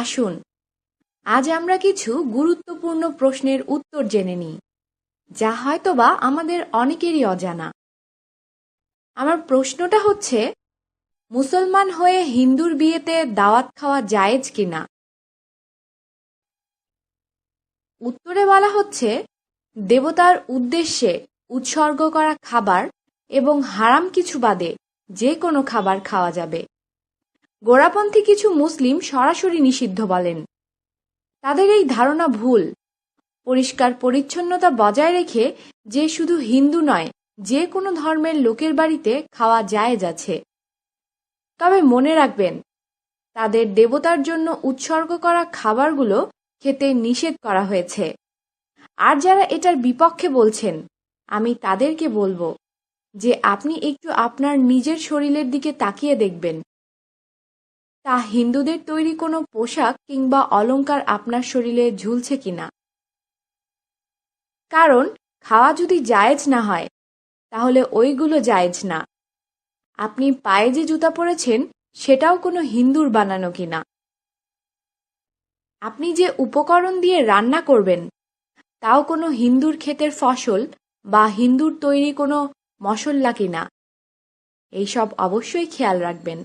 আসুন। আজ আমরা কিছু গুরুত্বপূর্ণ প্রশ্নের উত্তর জেনে নিই, যা হয়তোবা আমাদের অনেকেরই অজানা। আমার প্রশ্নটা হচ্ছে, মুসলমান হয়ে হিন্দুর বিয়েতে দাওয়াত খাওয়া জায়েজ কিনা? উত্তরে বলা হচ্ছে, দেবতার উদ্দেশ্যে উৎসর্গ করা খাবার এবং হারাম কিছু বাদে যে কোনো খাবার খাওয়া যাবে। গোড়াপন্থী কিছু মুসলিম সরাসরি নিষিদ্ধ বলেন। তাদের এই ধারণা ভুল। পরিষ্কার পরিচ্ছন্নতা বজায় রেখে যে শুধু হিন্দু নয়, যে কোনো ধর্মের লোকের বাড়িতে খাওয়া জায়েজ আছে। তবে মনে রাখবেন, তাদের দেবতার জন্য উৎসর্গ করা খাবারগুলো খেতে নিষেধ করা হয়েছে। আর যারা এটার বিপক্ষে বলছেন, আমি তাদেরকে বলব যে আপনি একটু আপনার নিজের শরীরের দিকে তাকিয়ে দেখবেন। তা হিন্দুদের তৈরি কোনো পোশাক কিংবা অলঙ্কার আপনার শরীরে ঝুলছে কিনা? কারণ, খাওয়া যদি জায়েজ না হয়, তাহলে ওইগুলো জায়েজ না। আপনি পায়ে যে জুতা পরেছেন, সেটাও কোনো হিন্দুর বানানো কিনা? আপনি যে উপকরণ দিয়ে রান্না করবেন, তাও কোনো হিন্দুর ক্ষেতের ফসল বা হিন্দুর তৈরি কোনো মশল্লা কিনা? এইসব অবশ্যই খেয়াল রাখবেন।